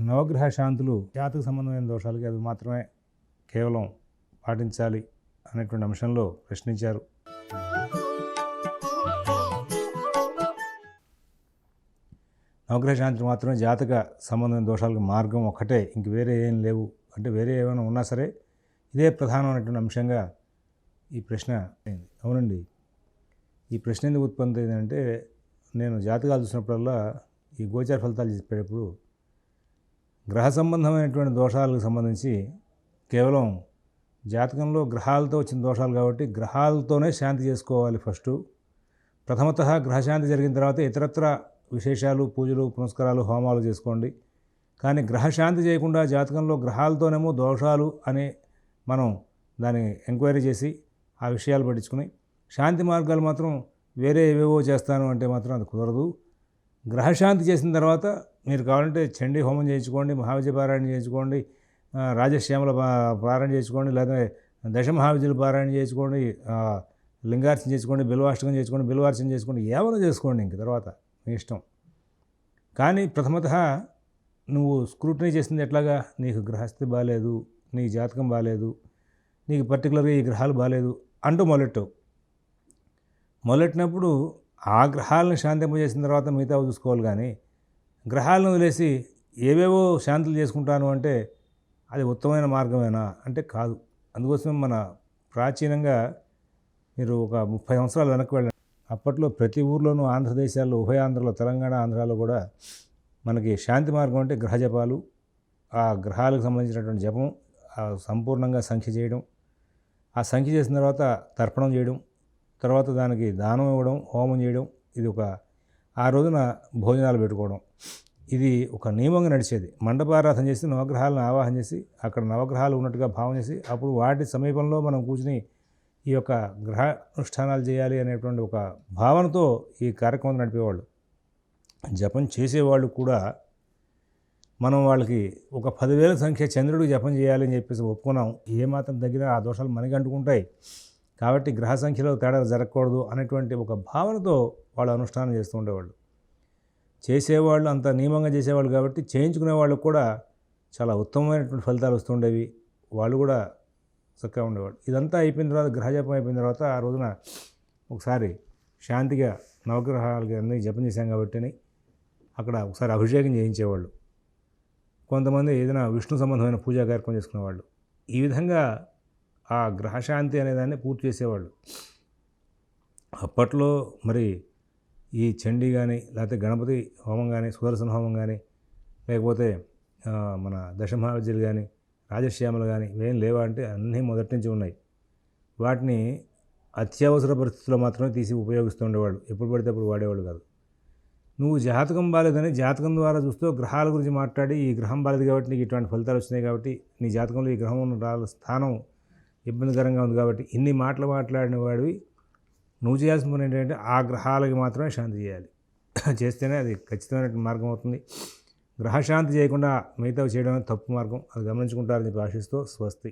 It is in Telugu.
నవగ్రహ శాంతులు జాతక సంబంధమైన దోషాలకి అవి మాత్రమే కేవలం పాటించాలి అనేటువంటి అంశంలో ప్రశ్నించారు. నవగ్రహ శాంతులు మాత్రమే జాతక సంబంధమైన దోషాలకు మార్గం ఒక్కటే ఇంక వేరే ఏం లేవు. అంటే వేరే ఏమైనా ఉన్నా సరే ఇదే ప్రధానమైనటువంటి అంశంగా ఈ ప్రశ్న అయింది. అవునండి. ఈ ప్రశ్న ఎందుకు ఉత్పత్తి అయిందంటే నేను జాతకాలు చూసినప్పుడల్లా ఈ గోచార ఫలితాలు చెప్పేటప్పుడు గ్రహ సంబంధమైనటువంటి దోషాలకు సంబంధించి కేవలం జాతకంలో గ్రహాలతో వచ్చిన దోషాలు కాబట్టి గ్రహాలతోనే శాంతి చేసుకోవాలి ఫస్ట్. ప్రథమత గ్రహశాంతి జరిగిన తర్వాత ఇతరత్ర విశేషాలు పూజలు పునస్కారాలు హోమాలు చేసుకోండి. కానీ గ్రహశాంతి చేయకుండా జాతకంలో గ్రహాలతోనేమో దోషాలు అని మనం దాన్ని ఎంక్వైరీ చేసి ఆ విషయాలు పట్టించుకుని శాంతి మార్గాలు మాత్రం వేరే ఏవేవో చేస్తాను అంటే మాత్రం అది కుదరదు. గ్రహశాంతి చేసిన తర్వాత మీరు కావాలంటే చండీ హోమం చేయించుకోండి మహావిద్య పారాయణ చేయించుకోండి రాజశ్యామల పారాయణ చేసుకోండి లేదా దశ మహావిద్యలు పారాయణ చేసుకోండి లింగార్చన చేసుకోండి బిల్వాష్టకం చేసుకోండి బిల్వార్చన చేసుకోండి ఏమైనా చేసుకోండి ఇంక తర్వాత మీ ఇష్టం. కానీ ప్రథమత నువ్వు స్క్రూటనీ చేసింది ఎట్లాగా? నీకు గ్రహస్థి బాగాలేదు నీ జాతకం బాగాలేదు నీకు పర్టికులర్గా ఈ గ్రహాలు బాగాలేదు అంటూ మొదలెట్టావు మొదలెట్టినప్పుడు ఆ గ్రహాలను శాంతింపజేసిన తర్వాత మిగతా చూసుకోవాలి కానీ గ్రహాలను వదిలేసి ఏవేవో శాంతులు చేసుకుంటాను అంటే అది ఉత్తమమైన మార్గమేనా అంటే కాదు. అందుకోసం మన ప్రాచీనంగా మీరు ఒక ముప్పై సంవత్సరాలు వెనక్కి వెళ్ళండి. అప్పట్లో ప్రతి ఊర్లోనూ ఆంధ్రదేశాల్లో ఉభయాంధ్రలో తెలంగాణ ఆంధ్రాలో కూడా మనకి శాంతి మార్గం అంటే గ్రహ జపాలు. ఆ గ్రహాలకు సంబంధించినటువంటి జపం సంపూర్ణంగా సంఖ్య చేయడం ఆ సంఖ్య చేసిన తర్వాత తర్పణం చేయడం తర్వాత దానికి దానం ఇవ్వడం హోమం చేయడం ఇది ఒక ఆ రోజున భోజనాలు పెట్టుకోవడం. ఇది ఒక నియమంగా నడిచేది. మండపారాధన చేసి నవగ్రహాలను ఆవాహన చేసి అక్కడ నవగ్రహాలు ఉన్నట్టుగా భావం చేసి అప్పుడు వాటి సమీపంలో మనం కూర్చుని ఈ యొక్క గ్రహ అనుష్ఠానాలు చేయాలి అనేటువంటి ఒక భావనతో ఈ కార్యక్రమం నడిపేవాళ్ళు. జపం చేసేవాళ్ళు కూడా మనం వాళ్ళకి ఒక పదివేల సంఖ్య చంద్రుడికి జపం చేయాలి అని చెప్పేసి ఒప్పుకున్నాం. ఏ మాత్రం ఆ దోషాలు మనకి అంటుకుంటాయి కాబట్టి గ్రహ సంఖ్యలో తేడా జరగకూడదు అనేటువంటి ఒక భావనతో వాళ్ళు అనుష్ఠానం చేస్తూ ఉండేవాళ్ళు. చేసేవాళ్ళు అంత నియమంగా చేసేవాళ్ళు కాబట్టి చేయించుకునే వాళ్ళకు కూడా చాలా ఉత్తమమైనటువంటి ఫలితాలు వస్తుండేవి వాళ్ళు కూడా చక్కగా ఉండేవాళ్ళు. ఇదంతా అయిపోయిన తర్వాత గ్రహజపం అయిపోయిన తర్వాత ఆ రోజున ఒకసారి శాంతిగా నవగ్రహాలకి అన్నీ జపం చేశాం కాబట్టి అక్కడ ఒకసారి అభిషేకం చేయించేవాళ్ళు. కొంతమంది ఏదైనా విష్ణు సంబంధమైన పూజా కార్యక్రమం చేసుకునేవాళ్ళు. ఈ విధంగా ఆ గ్రహశాంతి అనేదాన్ని పూర్తి చేసేవాళ్ళు. అప్పట్లో మరి ఈ చండీ కానీ లేకపోతే గణపతి హోమం కానీ సుదర్శన హోమం కానీ లేకపోతే మన దశమహావిద్యలు కానీ రాజశ్యామలు కానీ ఇవేం లేవా అంటే అన్నీ మొదటి నుంచి ఉన్నాయి. వాటిని అత్యవసర పరిస్థితుల్లో మాత్రమే తీసి ఉపయోగిస్తూ ఉండేవాళ్ళు. ఎప్పుడు పడితే అప్పుడు వాడేవాళ్ళు కాదు. నువ్వు జాతకం బాలేదని జాతకం ద్వారా చూస్తూ గ్రహాల గురించి మాట్లాడి ఈ గ్రహం బాలేదు కాబట్టి నీకు ఇటువంటి ఫలితాలు వచ్చినాయి కాబట్టి నీ జాతకంలో ఈ గ్రహం ఉన్న స్థానం ఇబ్బందికరంగా ఉంది కాబట్టి ఇన్ని మాటలు మాట్లాడిన వాడివి నువ్వు చేయాల్సిన పని ఏంటంటే ఆ గ్రహాలకి మాత్రమే శాంతి చేయాలి. చేస్తేనే అది ఖచ్చితమైన మార్గం అవుతుంది. గ్రహశాంతి చేయకుండా మిగతావి చేయడం అనేది తప్పు మార్గం. అది గమనించుకుంటారని చెప్పి ఆశిస్తూ స్వస్తి.